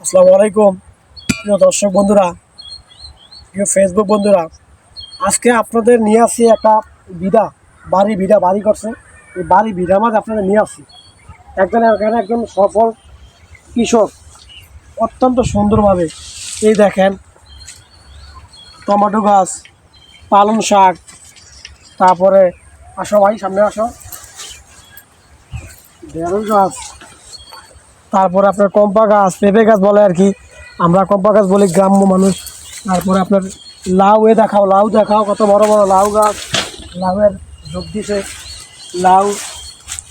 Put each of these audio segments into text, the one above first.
আসসালামু আলাইকুম। প্রিয় দর্শক বন্ধুরা, প্রিয় ফেসবুক বন্ধুরা, আজকে আপনাদের নিয়ে আসি একটা বিড়া বাড়ি বিড়া বাড়ি করছে। এই বাড়ি বিড়া মাঝে আপনাদের নিয়ে আসি। একজন এখানে একজন সফল কৃষক, অত্যন্ত সুন্দরভাবে। এই দেখেন, টমেটো গাছ, পালং শাক, তারপরে আসো ভাই, সামনে আসো। ঢেঁড়স গাছ তারপরে আপনার কম্পা গাছ, পেঁপে গাছ বলে আর কি। আমরা কম্পা গাছ বলি গ্রাম্য মানুষ। তারপরে আপনার লাউ এ দেখাও, লাউ দেখাও, কত বড় বড় লাউ গাছ। লাউয়ের ঝোপ দিছে, লাউ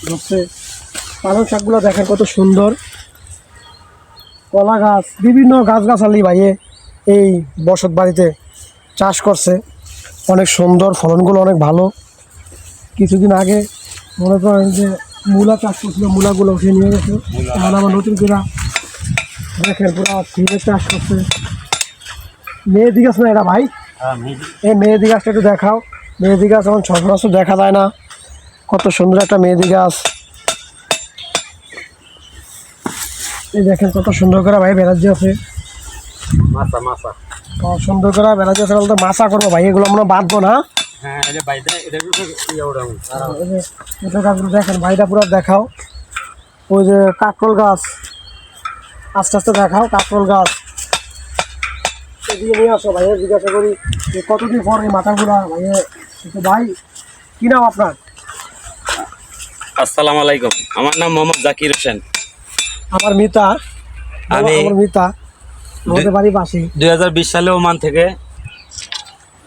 ধরছে পালং শাকগুলো দেখেন কত সুন্দর। কলা গাছ, বিভিন্ন গাছগাছালি ভাইয়ে এই বসত বাড়িতে চাষ করছে। অনেক সুন্দর, ফলনগুলো অনেক ভালো। কিছুদিন আগে মনে করেন যে মূলা চাষ করছিল মূলাগুলো উঠিয়ে নিয়ে গেছে। এখন আমার নতুন করে দেখেন পুরো ফিরে চাষ করছে। মেহেদি গাছ না এটা ভাই। এই মেহেদি গাছটা একটু দেখাও। মেহেদি গাছ এখন মাসও দেখা যায় না। কত সুন্দর একটা মেহেদি গাছ এই দেখেন কত সুন্দর করে ভাই বেড়াজি আছে। মাছা মাছা। কত সুন্দর করে বেড়াজি আছে বলতে মাছা করব ভাই এগুলো আমরা বাঁধবো না। হ্যাঁ ইয়ে গাছগুলো দেখেন ভাইটা পুরো দেখাও। ওই যে কাকরোল গাছ। আস্তে আস্তে দেখাও কাকরোল গাছ। এদিকে নিয়ে আসো ভাইয়া জিজ্ঞাসা করি যে কতদিন পর এই মাথাগুলো ভাইয়া? কিন্তু ভাই কি নাম আপনার? আসসালামু আলাইকুম। আমার নাম মোহাম্মদ জাকির হোসেন। আমার মিতা। আমি- আমার মিতা। আমাদের বাড়ি পাশে দুই সালে ওমান থেকে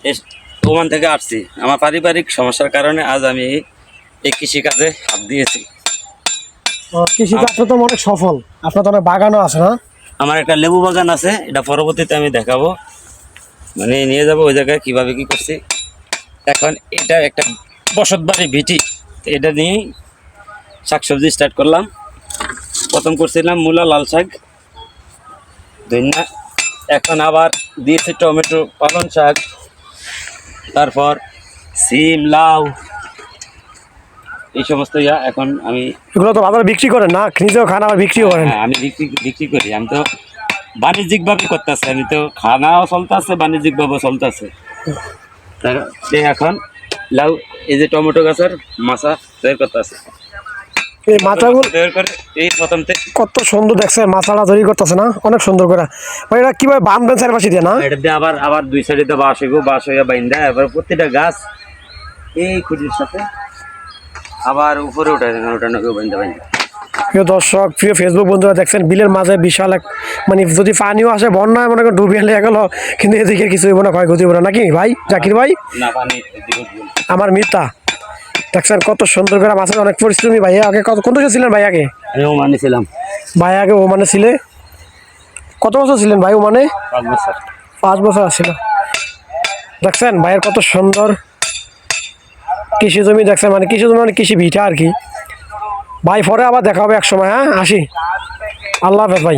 এস- ওমান থেকে আসছি। আমার পারিবারিক সমস্যার কারণে আজ আমি এই কৃষিকাজে হাত দিয়েছি। কৃষিকাজটা তো অনেক সফল। আপনার তো অনেক বাগানও আছে না? আমার একটা লেবু বাগান আছে এটা পরবর্তীতে আমি দেখাবো। মানে নিয়ে যাব ওই জায়গায় কীভাবে কী করছি। এখন এটা একটা বসত বাড়ি ভিটি। এটা নিয়েই শাকসবজি স্টার্ট করলাম। প্রথম করছিলাম মূলা লাল শাক ধন্যা। এখন আবার দিয়েছি টমেটো পালং শাক। তারপর সিম লাউ এই সমস্ত ইয়া এখন আমি এগুলো তো বাজারে বিক্রি করেন না? নিজেও খান আবার বিক্রিও করেন। হ্যাঁ আমি বিক্রি বিক্রি করি। আমি তো বাণিজ্যিকভাবে করতেছি। আমি তো খানাও চলতেছে বাণিজ্যিকভাবে চলতেছে। এখন লাউ এই যে টমেটো গাছের মাছা তৈরি করতেছে। এই মাথাগুলো এই কত সুন্দর দেখছে মাথাটা তৈরি করতেছে না? অনেক সুন্দর করে। ভাই এটা কীভাবে বাঁধবেন চারপাশে দিয়ে না? এটা দিয়ে আবার আবার দুই সাইডে তো বাঁশ হইব বাঁশ হইয়া বাইন্দা এবার প্রতিটা গাছ এই খুঁটির সাথে আবার উপরে উঠে ওঠানো কেউ বাইন্দা বাইন্দা। প্রিয় দর্শক প্রিয় ফেসবুক বন্ধুরা দেখছেন বিলের মাঝে বিশাল এক মানে যদি পানিও আসে বন্যা মনে করেন ডুবিয়ে লেগে গেল কিন্তু এদিকে কিছু হইব না ক্ষয়ক্ষতি হইব না। নাকি ভাই? জাকির ভাই? আমার পানি মিতা দেখছেন কত সুন্দর করে মাছের অনেক পরিশ্রমী ভাইয়া আগে কত কোন দেশে ছিলেন ভাই আগে? আমিও মানিছিলাম ভাই আগে ও মানে ছিলে? কত বছর ছিলেন ভাই ও মানে পাঁচ বছর। পাঁচ বছর ছিল দেখছেন ভাইয়ের কত সুন্দর কৃষি জমি দেখছেন মানে কৃষি জমি মানে কৃষি ভিটা আর কি। ভাই পরে আবার দেখা হবে এক সময় হ্যাঁ? আসি। আল্লাহ হাফেজ ভাই।